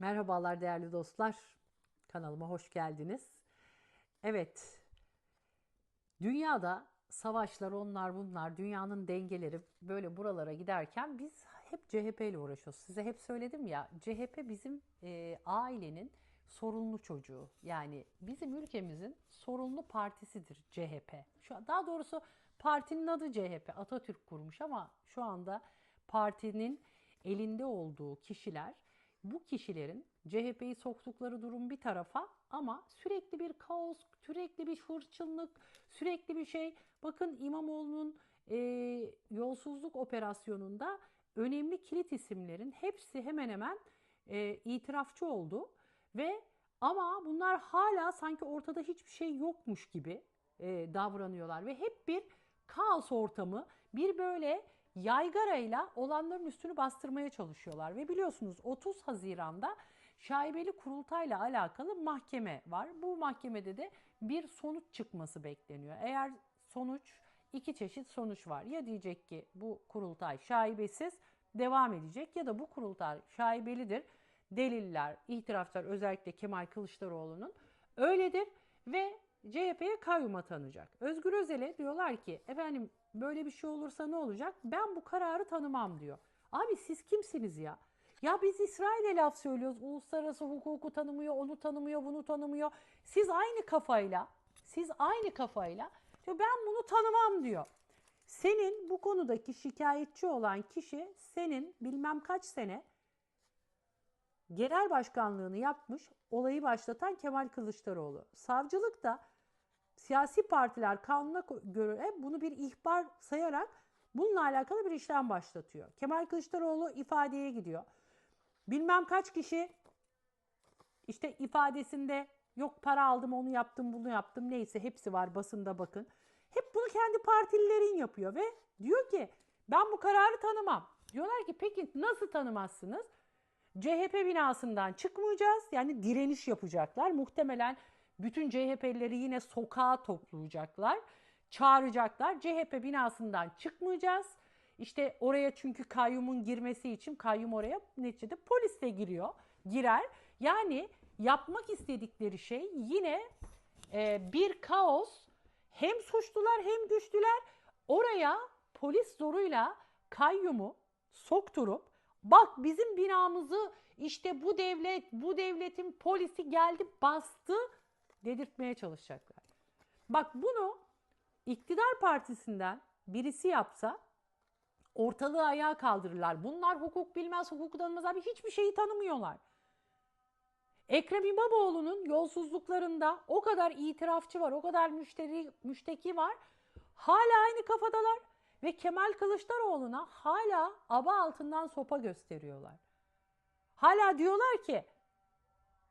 Merhabalar değerli dostlar. Kanalıma hoş geldiniz. Evet. Dünyada savaşlar onlar bunlar, dünyanın dengeleri böyle buralara giderken biz hep CHP ile uğraşıyoruz. Size hep söyledim ya CHP bizim e, ailenin sorunlu çocuğu. Yani bizim ülkemizin sorunlu partisidir CHP. Şu daha doğrusu partinin adı CHP. Atatürk kurmuş ama şu anda partinin elinde olduğu kişiler bu kişilerin CHP'yi soktukları durum bir tarafa ama sürekli bir kaos, sürekli bir hırçınlık, sürekli bir şey. Bakın İmamoğlu'nun e, yolsuzluk operasyonunda önemli kilit isimlerin hepsi hemen hemen e, itirafçı oldu ve ama bunlar hala sanki ortada hiçbir şey yokmuş gibi e, davranıyorlar ve hep bir kaos ortamı, bir böyle yaygarayla olanların üstünü bastırmaya çalışıyorlar. Ve biliyorsunuz 30 Haziran'da şaibeli kurultayla alakalı mahkeme var. Bu mahkemede de bir sonuç çıkması bekleniyor. Eğer sonuç iki çeşit sonuç var. Ya diyecek ki bu kurultay şaibesiz devam edecek ya da bu kurultay şaibelidir. Deliller, itiraflar özellikle Kemal Kılıçdaroğlu'nun öyledir ve CHP'ye kayyum atanacak. Özgür Özel'e diyorlar ki efendim böyle bir şey olursa ne olacak? Ben bu kararı tanımam diyor. Abi siz kimsiniz ya? Ya biz İsrail'e laf söylüyoruz. Uluslararası hukuku tanımıyor, onu tanımıyor, bunu tanımıyor. Siz aynı kafayla, siz aynı kafayla diyor ben bunu tanımam diyor. Senin bu konudaki şikayetçi olan kişi senin bilmem kaç sene genel başkanlığını yapmış, olayı başlatan Kemal Kılıçdaroğlu. Savcılık da siyasi partiler kanuna göre bunu bir ihbar sayarak bununla alakalı bir işlem başlatıyor. Kemal Kılıçdaroğlu ifadeye gidiyor. Bilmem kaç kişi işte ifadesinde yok para aldım onu yaptım bunu yaptım neyse hepsi var basında bakın. Hep bunu kendi partililerin yapıyor ve diyor ki ben bu kararı tanımam. Diyorlar ki peki nasıl tanımazsınız? CHP binasından çıkmayacağız. Yani direniş yapacaklar. Muhtemelen bütün CHP'lileri yine sokağa toplayacaklar. Çağıracaklar. CHP binasından çıkmayacağız. İşte oraya çünkü kayyumun girmesi için kayyum oraya neticede polis de giriyor. Girer. Yani yapmak istedikleri şey yine e, bir kaos. Hem suçlular hem güçlüler oraya polis zoruyla kayyumu sokturup bak bizim binamızı işte bu devlet, bu devletin polisi geldi bastı dedirtmeye çalışacaklar. Bak bunu iktidar partisinden birisi yapsa ortalığı ayağa kaldırırlar. Bunlar hukuk bilmez, hukuk tanımaz abi hiçbir şeyi tanımıyorlar. Ekrem İmamoğlu'nun yolsuzluklarında o kadar itirafçı var, o kadar müşteri, müşteki var. Hala aynı kafadalar ve Kemal Kılıçdaroğlu'na hala aba altından sopa gösteriyorlar. Hala diyorlar ki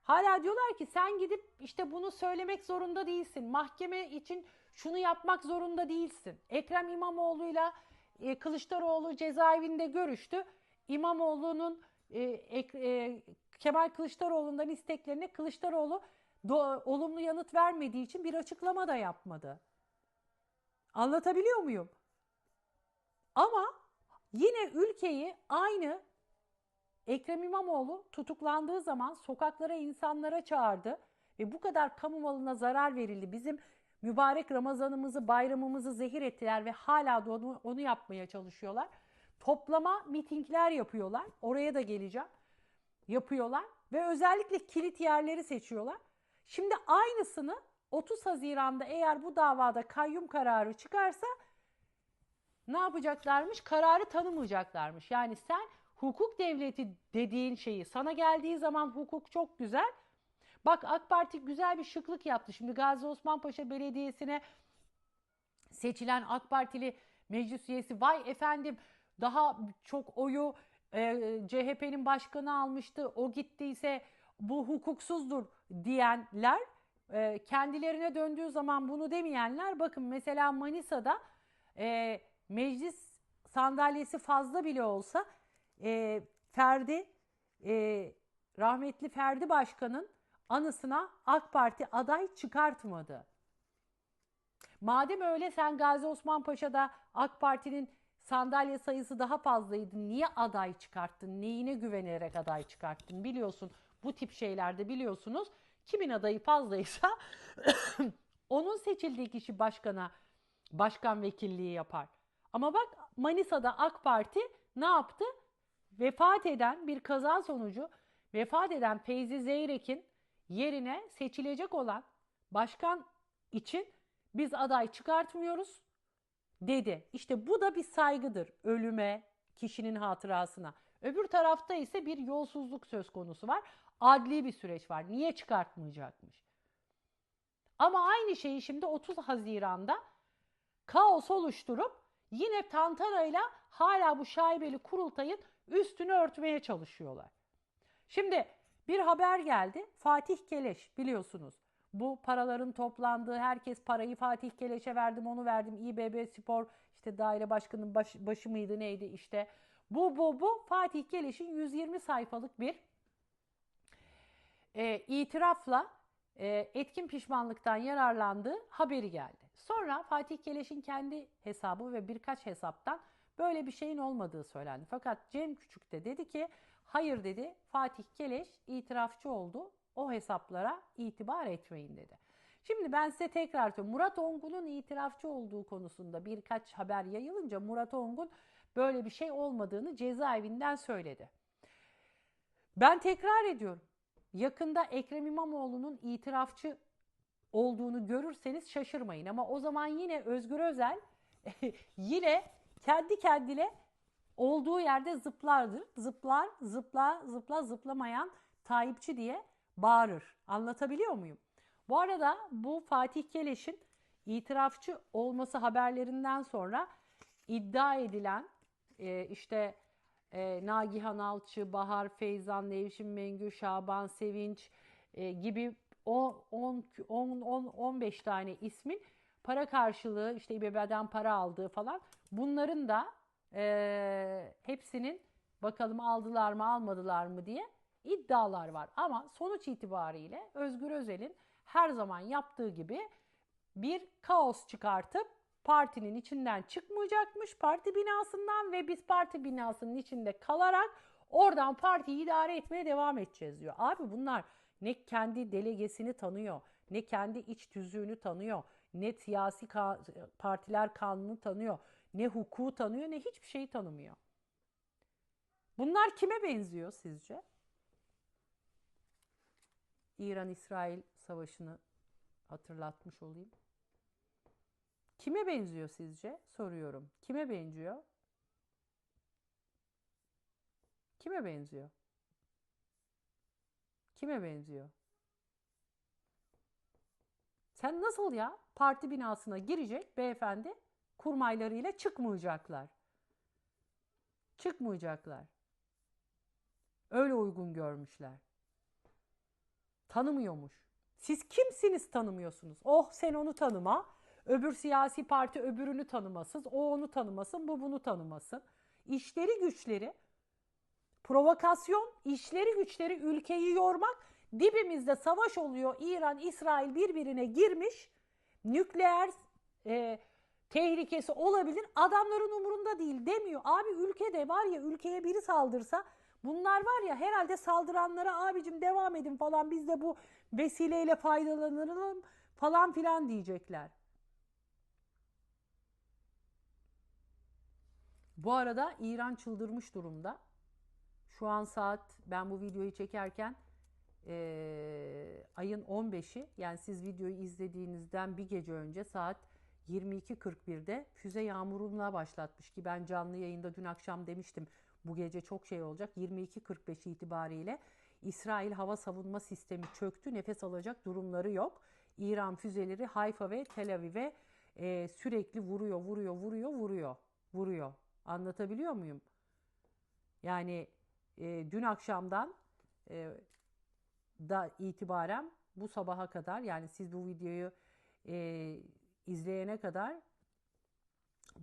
Hala diyorlar ki sen gidip işte bunu söylemek zorunda değilsin. Mahkeme için şunu yapmak zorunda değilsin. Ekrem İmamoğlu'yla e, Kılıçdaroğlu cezaevinde görüştü. İmamoğlu'nun e, e, Kemal Kılıçdaroğlu'ndan isteklerine Kılıçdaroğlu do, olumlu yanıt vermediği için bir açıklama da yapmadı. Anlatabiliyor muyum? Ama yine ülkeyi aynı Ekrem İmamoğlu tutuklandığı zaman sokaklara insanlara çağırdı ve bu kadar kamu malına zarar verildi. Bizim mübarek Ramazanımızı, bayramımızı zehir ettiler ve hala da onu, onu yapmaya çalışıyorlar. Toplama mitingler yapıyorlar. Oraya da geleceğim. Yapıyorlar ve özellikle kilit yerleri seçiyorlar. Şimdi aynısını 30 Haziran'da eğer bu davada kayyum kararı çıkarsa ne yapacaklarmış? Kararı tanımayacaklarmış. Yani sen hukuk devleti dediğin şeyi sana geldiği zaman hukuk çok güzel. Bak AK Parti güzel bir şıklık yaptı. Şimdi Gazi Osman Paşa Belediyesi'ne seçilen AK Partili meclis üyesi vay efendim daha çok oyu e, CHP'nin başkanı almıştı. O gittiyse bu hukuksuzdur diyenler e, kendilerine döndüğü zaman bunu demeyenler bakın mesela Manisa'da e, meclis sandalyesi fazla bile olsa e, Ferdi e, rahmetli Ferdi Başkan'ın anısına AK Parti aday çıkartmadı. Madem öyle sen Gazi Osman Paşa'da AK Parti'nin sandalye sayısı daha fazlaydı. Niye aday çıkarttın? Neyine güvenerek aday çıkarttın? Biliyorsun bu tip şeylerde biliyorsunuz kimin adayı fazlaysa onun seçildiği kişi başkana başkan vekilliği yapar. Ama bak Manisa'da AK Parti ne yaptı? Vefat eden bir kaza sonucu vefat eden Feyzi Zeyrek'in yerine seçilecek olan başkan için biz aday çıkartmıyoruz dedi. İşte bu da bir saygıdır ölüme, kişinin hatırasına. Öbür tarafta ise bir yolsuzluk söz konusu var. Adli bir süreç var. Niye çıkartmayacakmış? Ama aynı şeyi şimdi 30 Haziran'da kaos oluşturup yine tantanayla hala bu şaibeli kurultayın üstünü örtmeye çalışıyorlar. Şimdi bir haber geldi. Fatih Keleş biliyorsunuz. Bu paraların toplandığı herkes parayı Fatih Keleş'e verdim onu verdim. İBB Spor işte daire başkanının baş, başı mıydı neydi işte. Bu bu bu Fatih Keleş'in 120 sayfalık bir e, itirafla e, etkin pişmanlıktan yararlandığı haberi geldi. Sonra Fatih Keleş'in kendi hesabı ve birkaç hesaptan böyle bir şeyin olmadığı söylendi. Fakat Cem Küçük de dedi ki hayır dedi Fatih Keleş itirafçı oldu o hesaplara itibar etmeyin dedi. Şimdi ben size tekrar söylüyorum. Murat Ongun'un itirafçı olduğu konusunda birkaç haber yayılınca Murat Ongun böyle bir şey olmadığını cezaevinden söyledi. Ben tekrar ediyorum. Yakında Ekrem İmamoğlu'nun itirafçı olduğunu görürseniz şaşırmayın. Ama o zaman yine Özgür Özel yine kendi kendine olduğu yerde zıplardır. Zıplar, zıpla, zıpla, zıplamayan Tayyipçi diye bağırır. Anlatabiliyor muyum? Bu arada bu Fatih Keleş'in itirafçı olması haberlerinden sonra iddia edilen e, işte e, Nagihan Alçı, Bahar Feyzan, Nevşin Mengü, Şaban Sevinç e, gibi 10-15 tane ismin para karşılığı işte İBB'den para aldığı falan bunların da e, hepsinin bakalım aldılar mı almadılar mı diye iddialar var. Ama sonuç itibariyle Özgür Özel'in her zaman yaptığı gibi bir kaos çıkartıp partinin içinden çıkmayacakmış parti binasından ve biz parti binasının içinde kalarak oradan partiyi idare etmeye devam edeceğiz diyor. Abi bunlar ne kendi delegesini tanıyor, ne kendi iç tüzüğünü tanıyor, ne siyasi ka- partiler kanunu tanıyor, ne hukuku tanıyor, ne hiçbir şeyi tanımıyor. Bunlar kime benziyor sizce? İran-İsrail savaşını hatırlatmış olayım. Kime benziyor sizce? Soruyorum. Kime benziyor? Kime benziyor? Kime benziyor? Sen nasıl ya? Parti binasına girecek beyefendi kurmaylarıyla çıkmayacaklar. Çıkmayacaklar. Öyle uygun görmüşler. Tanımıyormuş. Siz kimsiniz tanımıyorsunuz? Oh sen onu tanıma. Öbür siyasi parti öbürünü tanımasın. O onu tanımasın, bu bunu tanımasın. İşleri güçleri, provokasyon, işleri güçleri ülkeyi yormak. Dibimizde savaş oluyor. İran, İsrail birbirine girmiş. Nükleer e, tehlikesi olabilir. Adamların umurunda değil demiyor. Abi ülkede var ya ülkeye biri saldırsa bunlar var ya herhalde saldıranlara abicim devam edin falan biz de bu vesileyle faydalanalım falan filan diyecekler. Bu arada İran çıldırmış durumda. Şu an saat ben bu videoyu çekerken e, ayın 15'i yani siz videoyu izlediğinizden bir gece önce saat 22.41'de füze yağmuruna başlatmış ki ben canlı yayında dün akşam demiştim bu gece çok şey olacak. 22.45 itibariyle İsrail hava savunma sistemi çöktü. Nefes alacak durumları yok. İran füzeleri Hayfa ve Tel Aviv'e e, sürekli vuruyor, vuruyor, vuruyor, vuruyor, vuruyor. Anlatabiliyor muyum? Yani e, dün akşamdan e, da itibaren bu sabaha kadar yani siz bu videoyu e, izleyene kadar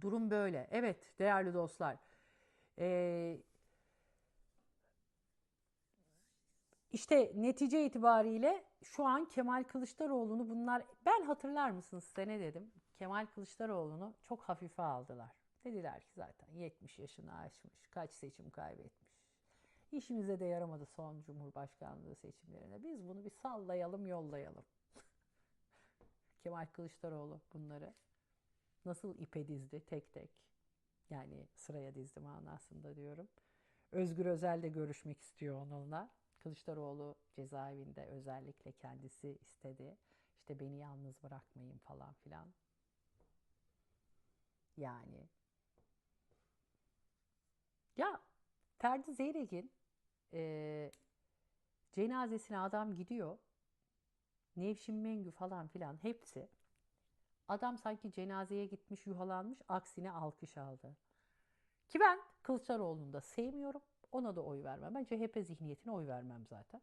durum böyle. Evet değerli dostlar. E, işte netice itibariyle şu an Kemal Kılıçdaroğlu'nu bunlar ben hatırlar mısınız size ne dedim? Kemal Kılıçdaroğlu'nu çok hafife aldılar. Dediler ki zaten 70 yaşını aşmış, kaç seçim kaybetmiş. İşimize de yaramadı son Cumhurbaşkanlığı seçimlerine. Biz bunu bir sallayalım, yollayalım. Kemal Kılıçdaroğlu bunları nasıl ipe dizdi tek tek. Yani sıraya dizdi manasında diyorum. Özgür Özel de görüşmek istiyor onunla. Kılıçdaroğlu cezaevinde özellikle kendisi istedi. İşte beni yalnız bırakmayın falan filan. Yani ya Ferdi Zeyrek'in e, cenazesine adam gidiyor. Nevşin Mengü falan filan hepsi. Adam sanki cenazeye gitmiş yuhalanmış aksine alkış aldı. Ki ben Kılıçdaroğlu'nu da sevmiyorum. Ona da oy vermem. Ben CHP zihniyetine oy vermem zaten.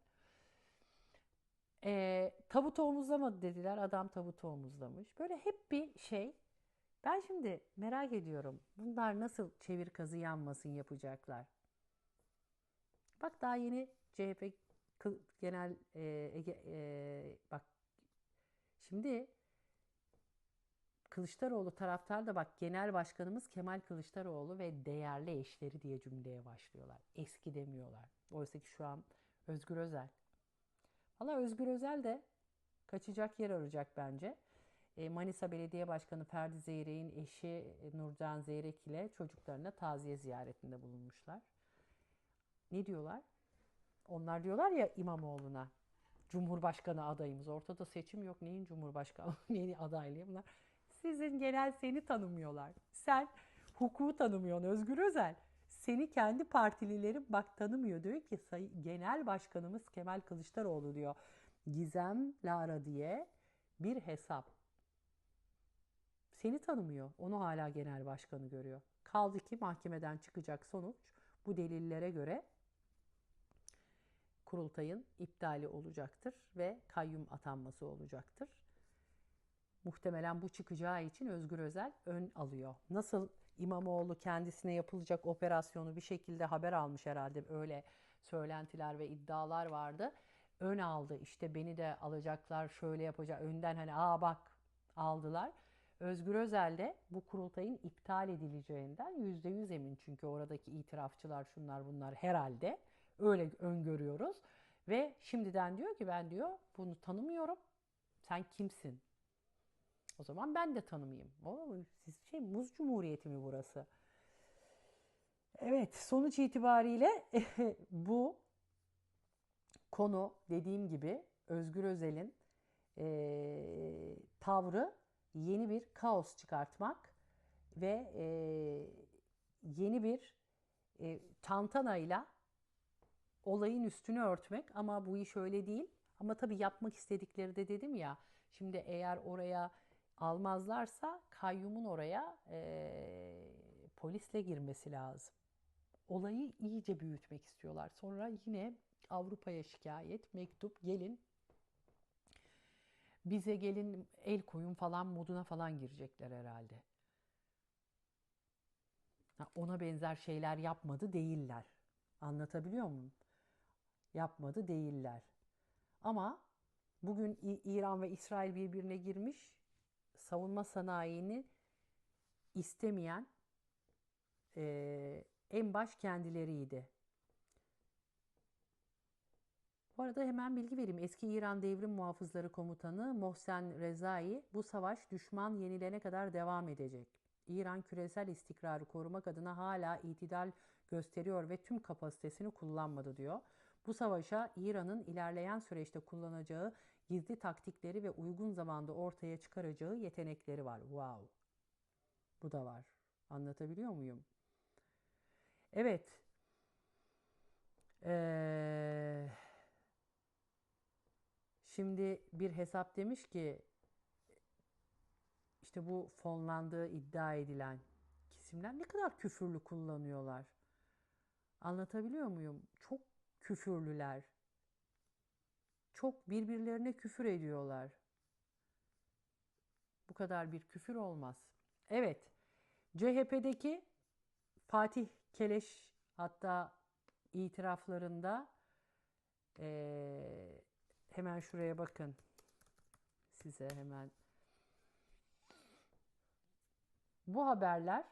E, tabutu omuzlamadı dediler. Adam tabutu omuzlamış. Böyle hep bir şey. Ben şimdi merak ediyorum. Bunlar nasıl çevir kazı yanmasın yapacaklar. Bak daha yeni CHP genel e, Ege, e, bak şimdi Kılıçdaroğlu taraftar da bak genel başkanımız Kemal Kılıçdaroğlu ve değerli eşleri diye cümleye başlıyorlar. Eski demiyorlar. Oysa ki şu an Özgür Özel. Valla Özgür Özel de kaçacak yer arayacak bence. E, Manisa Belediye Başkanı Ferdi Zeyrek'in eşi Nurcan Zeyrek ile çocuklarına taziye ziyaretinde bulunmuşlar. Ne diyorlar? Onlar diyorlar ya İmamoğlu'na Cumhurbaşkanı adayımız. Ortada seçim yok. Neyin Cumhurbaşkanı? Neyin adaylığı bunlar? Sizin genel seni tanımıyorlar. Sen hukuku tanımıyorsun Özgür Özel. Seni kendi partililerin bak tanımıyor. Diyor ki genel başkanımız Kemal Kılıçdaroğlu diyor. Gizem Lara diye bir hesap. Seni tanımıyor. Onu hala genel başkanı görüyor. Kaldı ki mahkemeden çıkacak sonuç bu delillere göre kurultayın iptali olacaktır ve kayyum atanması olacaktır. Muhtemelen bu çıkacağı için Özgür Özel ön alıyor. Nasıl İmamoğlu kendisine yapılacak operasyonu bir şekilde haber almış herhalde öyle söylentiler ve iddialar vardı. Ön aldı işte beni de alacaklar şöyle yapacak önden hani aa bak aldılar. Özgür Özel de bu kurultayın iptal edileceğinden yüzde yüz emin çünkü oradaki itirafçılar şunlar bunlar herhalde öyle öngörüyoruz. Ve şimdiden diyor ki ben diyor bunu tanımıyorum. Sen kimsin? O zaman ben de tanımayayım. O siz şey muz cumhuriyeti mi burası? Evet, sonuç itibariyle bu konu dediğim gibi Özgür Özel'in e, tavrı yeni bir kaos çıkartmak ve e, yeni bir e, tantanayla olayın üstünü örtmek ama bu iş öyle değil. Ama tabii yapmak istedikleri de dedim ya şimdi eğer oraya almazlarsa kayyumun oraya e, polisle girmesi lazım. Olayı iyice büyütmek istiyorlar. Sonra yine Avrupa'ya şikayet, mektup, gelin bize gelin el koyun falan moduna falan girecekler herhalde. Ona benzer şeyler yapmadı değiller. Anlatabiliyor muyum? Yapmadı değiller. Ama bugün İran ve İsrail birbirine girmiş. Savunma sanayini istemeyen e, en baş kendileriydi. Bu arada hemen bilgi vereyim. Eski İran Devrim Muhafızları Komutanı Mohsen Rezai bu savaş düşman yenilene kadar devam edecek. İran küresel istikrarı korumak adına hala itidal gösteriyor ve tüm kapasitesini kullanmadı diyor. Bu savaşa İran'ın ilerleyen süreçte kullanacağı gizli taktikleri ve uygun zamanda ortaya çıkaracağı yetenekleri var. Wow. Bu da var. Anlatabiliyor muyum? Evet. Ee, şimdi bir hesap demiş ki işte bu fonlandığı iddia edilen kesimler ne kadar küfürlü kullanıyorlar. Anlatabiliyor muyum? Çok küfürlüler. Çok birbirlerine küfür ediyorlar. Bu kadar bir küfür olmaz. Evet, CHP'deki Fatih Keleş hatta itiraflarında ee, hemen şuraya bakın. Size hemen bu haberler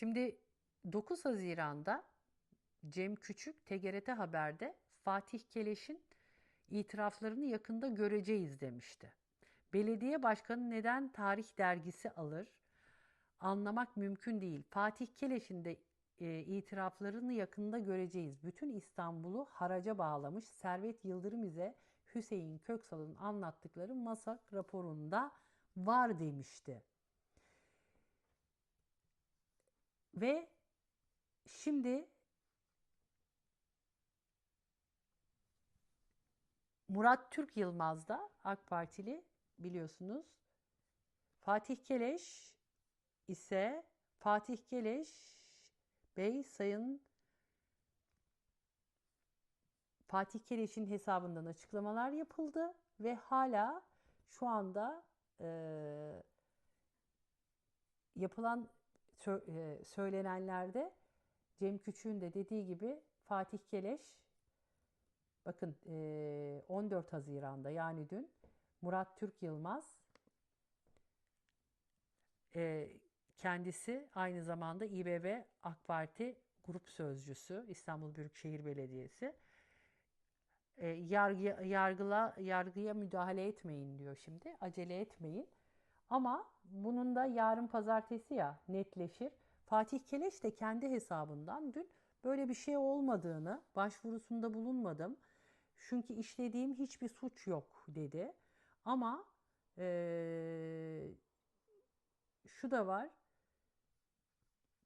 Şimdi 9 Haziran'da Cem Küçük TGRT Haber'de Fatih Keleş'in itiraflarını yakında göreceğiz demişti. Belediye başkanı neden tarih dergisi alır? Anlamak mümkün değil. Fatih Keleş'in de e, itiraflarını yakında göreceğiz. Bütün İstanbul'u haraca bağlamış Servet Yıldırım ise Hüseyin Köksal'ın anlattıkları masak raporunda var demişti. Ve şimdi Murat Türk Yılmaz da AK Partili biliyorsunuz. Fatih Keleş ise Fatih Keleş Bey Sayın Fatih Keleş'in hesabından açıklamalar yapıldı ve hala şu anda e, yapılan söylenenlerde Cem Küçük'ün de dediği gibi Fatih Keleş bakın e, 14 Haziran'da yani dün Murat Türk Yılmaz e, kendisi aynı zamanda İBB AK Parti grup sözcüsü İstanbul Büyükşehir Belediyesi e, yargı, yargıla, yargıya müdahale etmeyin diyor şimdi. Acele etmeyin. Ama bunun da yarın pazartesi ya netleşir. Fatih Keleş de kendi hesabından dün böyle bir şey olmadığını, başvurusunda bulunmadım. Çünkü işlediğim hiçbir suç yok dedi. Ama ee, şu da var.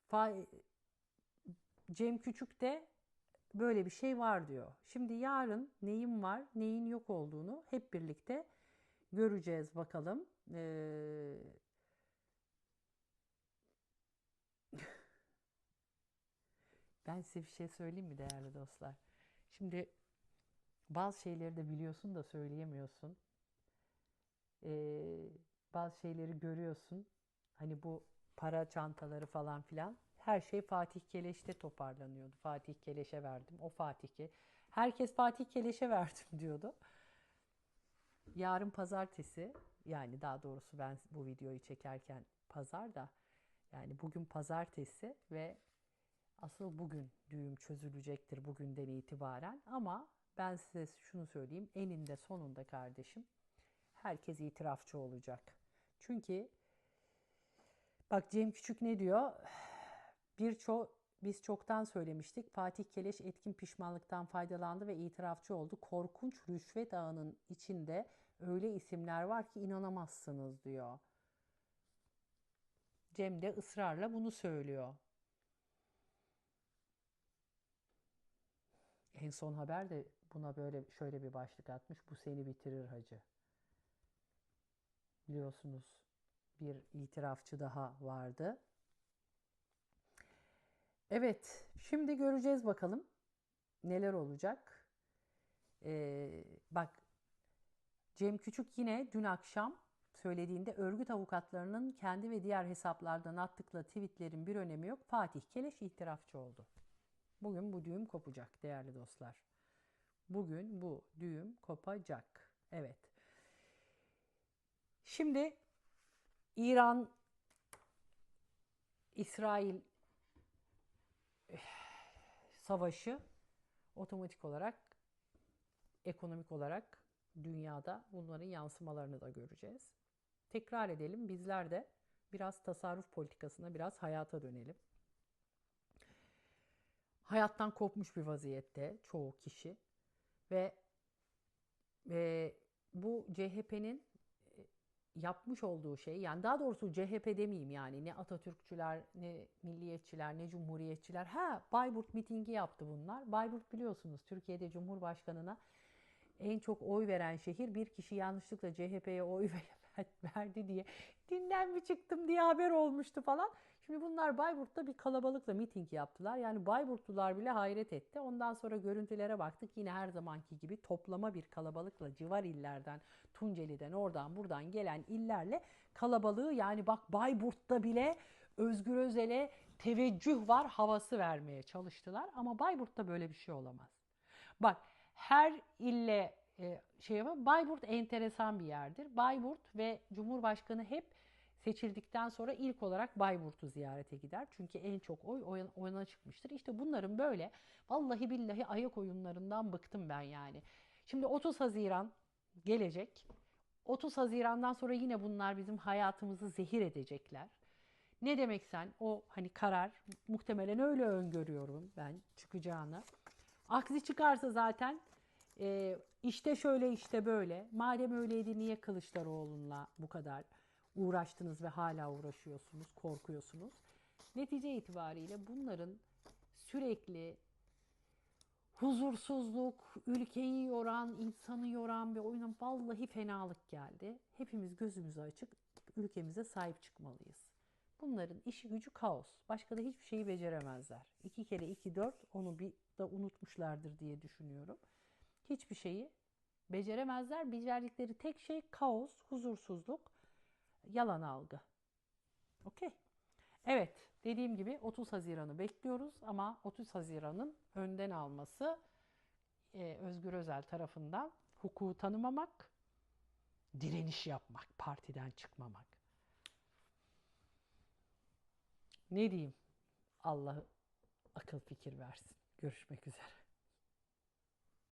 Fa Cem Küçük de böyle bir şey var diyor. Şimdi yarın neyin var, neyin yok olduğunu hep birlikte göreceğiz bakalım. Ee... ben size bir şey söyleyeyim mi değerli dostlar? Şimdi bazı şeyleri de biliyorsun da söyleyemiyorsun. Ee, bazı şeyleri görüyorsun. Hani bu para çantaları falan filan. Her şey Fatih Keleş'te toparlanıyordu. Fatih Keleş'e verdim. O Fatih'e. Herkes Fatih Keleş'e verdim diyordu. Yarın pazartesi yani daha doğrusu ben bu videoyu çekerken pazar da yani bugün pazartesi ve asıl bugün düğüm çözülecektir bugünden itibaren ama ben size şunu söyleyeyim eninde sonunda kardeşim herkes itirafçı olacak. Çünkü bak Cem Küçük ne diyor? Birçok biz çoktan söylemiştik. Fatih Keleş etkin pişmanlıktan faydalandı ve itirafçı oldu. Korkunç rüşvet ağının içinde öyle isimler var ki inanamazsınız diyor. Cem de ısrarla bunu söylüyor. En son haber de buna böyle şöyle bir başlık atmış. Bu seni bitirir hacı. Biliyorsunuz bir itirafçı daha vardı. Evet, şimdi göreceğiz bakalım neler olacak. Ee, bak Cem Küçük yine dün akşam söylediğinde örgüt avukatlarının kendi ve diğer hesaplardan attıkları tweetlerin bir önemi yok. Fatih Keleş itirafçı oldu. Bugün bu düğüm kopacak değerli dostlar. Bugün bu düğüm kopacak. Evet. Şimdi İran İsrail savaşı otomatik olarak ekonomik olarak dünyada bunların yansımalarını da göreceğiz. Tekrar edelim bizler de biraz tasarruf politikasına biraz hayata dönelim. Hayattan kopmuş bir vaziyette çoğu kişi ve ve bu CHP'nin yapmış olduğu şey yani daha doğrusu CHP demeyeyim yani ne Atatürkçüler ne milliyetçiler ne cumhuriyetçiler ha Bayburt mitingi yaptı bunlar. Bayburt biliyorsunuz Türkiye'de Cumhurbaşkanı'na en çok oy veren şehir bir kişi yanlışlıkla CHP'ye oy verdi diye dinden mi çıktım diye haber olmuştu falan. Şimdi bunlar Bayburt'ta bir kalabalıkla miting yaptılar. Yani Bayburtlular bile hayret etti. Ondan sonra görüntülere baktık. Yine her zamanki gibi toplama bir kalabalıkla civar illerden, Tunceli'den, oradan buradan gelen illerle kalabalığı yani bak Bayburt'ta bile Özgür Özel'e teveccüh var havası vermeye çalıştılar. Ama Bayburt'ta böyle bir şey olamaz. Bak her ille e, şey yapalım. Bayburt enteresan bir yerdir. Bayburt ve Cumhurbaşkanı hep seçildikten sonra ilk olarak Bayburt'u ziyarete gider. Çünkü en çok oy- oyuna çıkmıştır. İşte bunların böyle vallahi billahi ayak oyunlarından bıktım ben yani. Şimdi 30 Haziran gelecek. 30 Haziran'dan sonra yine bunlar bizim hayatımızı zehir edecekler. Ne demek sen? O hani karar muhtemelen öyle öngörüyorum ben çıkacağını. Aksi çıkarsa zaten e, işte şöyle işte böyle. Madem öyleydi niye Kılıçdaroğlu'na bu kadar uğraştınız ve hala uğraşıyorsunuz, korkuyorsunuz? Netice itibariyle bunların sürekli huzursuzluk, ülkeyi yoran, insanı yoran bir oyunun vallahi fenalık geldi. Hepimiz gözümüzü açık ülkemize sahip çıkmalıyız. Bunların işi gücü kaos. Başka da hiçbir şeyi beceremezler. İki kere iki dört onu bir da unutmuşlardır diye düşünüyorum. Hiçbir şeyi beceremezler. Becerdikleri tek şey kaos, huzursuzluk, yalan algı. Okey. Evet, dediğim gibi 30 Haziran'ı bekliyoruz ama 30 Haziran'ın önden alması e, Özgür Özel tarafından hukuku tanımamak, direniş yapmak, partiden çıkmamak. Ne diyeyim? Allah akıl fikir versin. Görüşmek üzere.